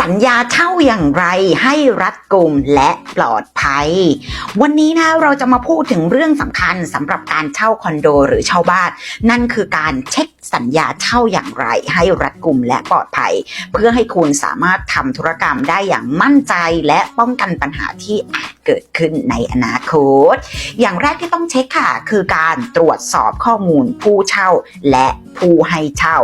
สัญญาเช่าอย่างไรให้รัดกุมและปลอด ภัย วันนี้นะเราจะมาพูดถึงเรื่องสำคัญสำหรับการเช่าคอนโดหรือเช่าบ้าน นั่นคือการเช็คสัญญาเช่าอย่างไร ให้รัดกุมและปลอดภัย เพื่อให้คุณสามารถทำธุรกรรมได้อย่างมั่นใจและป้องกันปัญหาที่อาจเกิดขึ้นในอนาคต อย่างแรกที่ต้องเช็คค่ะ คือการตรวจสอบข้อมูลผู้เช่าและผู้ให้เช่า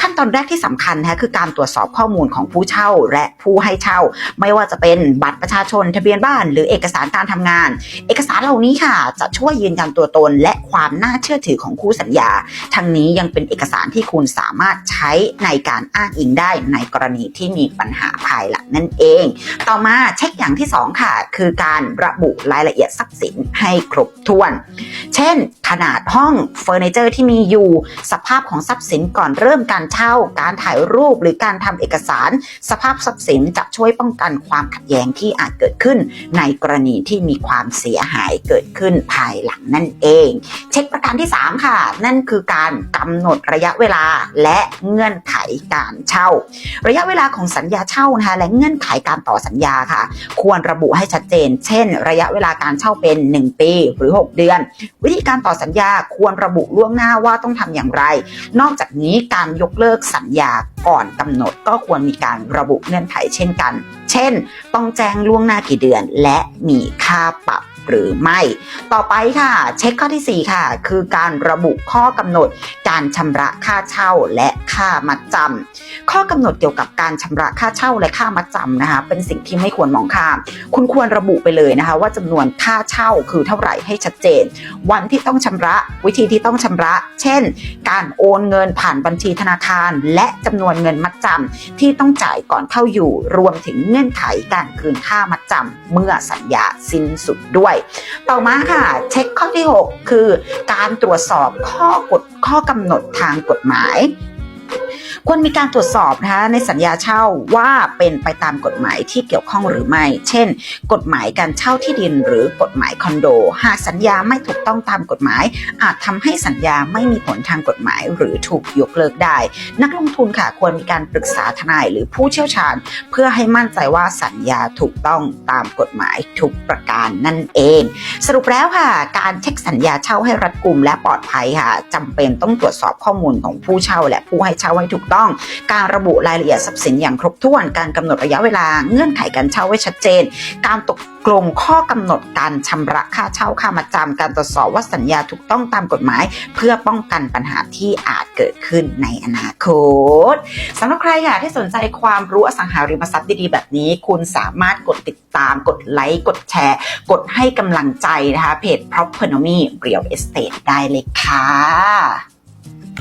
ขั้นตอนแรกที่สำคัญนะคะคือการตรวจสอบข้อมูลของผู้เช่าและผู้ให้เช่า ไม่ว่าจะเป็นบัตรประชาชนทะเบียนบ้าน หรือเออกสารการทำงาน เอกสารเหล่านี้ค่ะ จะช่วยยืนยันตัวตน และความน่าเชื่อถือของคู่สัญญา ทั้งนี้ยังเป็นเอกสารที่คุณสามารถใช้ในการอ้างอิงได้ในกรณีที่มีปัญหาภายหลังนั่นเอง ต่อมาเช็คอย่างที่สองค่ะ คือการระบุรายละเอียดทรัพย์สินให้ครบถ้วน เช่น ขนาดห้องเฟอร์นิเจอร์ที่มีอยู่ สภาพของทรัพย์สินก่อนเริ่มการเช่า การถ่ายรูปหรือการทำเอกสาร สภาพทรัพย์สินจะช่วยป้องกันความขัดแย้งที่อาจเกิดขึ้น ในกรณีที่มีความเสียหายเกิดขึ้นภายหลังนั่นเอง เช็คประการที่ 3 ค่ะ นั่นคือการกำหนดระยะเวลาและเงื่อนไข การเช่า ระยะเวลาของสัญญาเช่านะคะและเงื่อนไขการต่อสัญญาค่ะ ควรระบุให้ชัดเจน เช่น ระยะเวลาการเช่าเป็น 1 ปีหรือ 6 เดือน วิธีการต่อสัญญาควรระบุล่วงหน้าว่าต้องทำอย่างไร นอกจากนี้การยกเลิกสัญญาก่อนกำหนด ก็ควรมีการระบุเงื่อนไขเช่นกัน เช่น ต้องแจ้งล่วงหน้ากี่เดือนและมีค่าปรับ หรือไม่ ต่อไปค่ะ เช็คข้อทีสี่4 ค่ะ คือการระบุข้อกำหนดการชำระค่าเช่าและค่ามัดจำข้อกำหนดเกี่ยวกับการชำระค่าเช่าและค่ามัดจำนะคะ เป็นสิ่งที่ไม่ควรมองข้าม คุณควรระบุไปเลยนะคะ ว่าจำนวนค่าเช่าคือเท่าไหร่ให้ชัดเจน วันที่ต้องชำระ วิธีที่ต้องชำระ เช่น การโอนเงินผ่านบัญชีธนาคาร และจำนวนเงินมัดจำที่ต้องจ่ายก่อนเข้าอยู่ รวมถึงเงื่อนไขการคืนค่ามัดจำเมื่อสัญญาสิ้นสุดด้วยต่อมาค่ะ เช็คข้อที่ 6 คือ การตรวจสอบข้อกฎข้อกำหนดทางกฎหมาย ควรมีการตรวจสอบนะคะในสัญญาเช่าว่าเป็นไปตามกฎหมายที่เกี่ยวข้องหรือไม่ เช่น กฎหมายการเช่าที่ดินหรือกฎหมายคอนโด หากสัญญาไม่ถูกต้องตามกฎหมาย อาจทำให้สัญญาไม่มีผลทางกฎหมาย หรือถูกยกเลิกได้ นักลงทุนค่ะควรมีการปรึกษาทนายหรือผู้เชี่ยวชาญ เพื่อให้มั่นใจว่าสัญญาถูกต้องตามกฎหมายทุกประการนั่นเอง สรุปแล้วค่ะ การเช็คสัญญาเช่าให้รัดกุมและปลอดภัยค่ะจำเป็นต้องตรวจสอบข้อมูลของผู้เช่าและผู้ให้เช่าให้ถูกต้อง การระบุรายละเอียดทรัพย์สินอย่างครบถ้วน การกำหนดระยะเวลา เงื่อนไขการเช่าไว้ชัดเจน การตกลงข้อกำหนดการชำระค่าเช่าค่ามาจำการตรวจสอบว่าสัญญาถูกต้องตามกฎหมาย เพื่อป้องกันปัญหาที่อาจเกิดขึ้นในอนาคตสำหรับใครค่ะที่สนใจความรู้อสังหาริมทรัพย์ดีๆแบบนี้ คุณสามารถกดติดตาม กดไลค์กดแชร์ กดให้กำลังใจนะคะเพจ Propernomy Real Estate ได้เลยค่ะ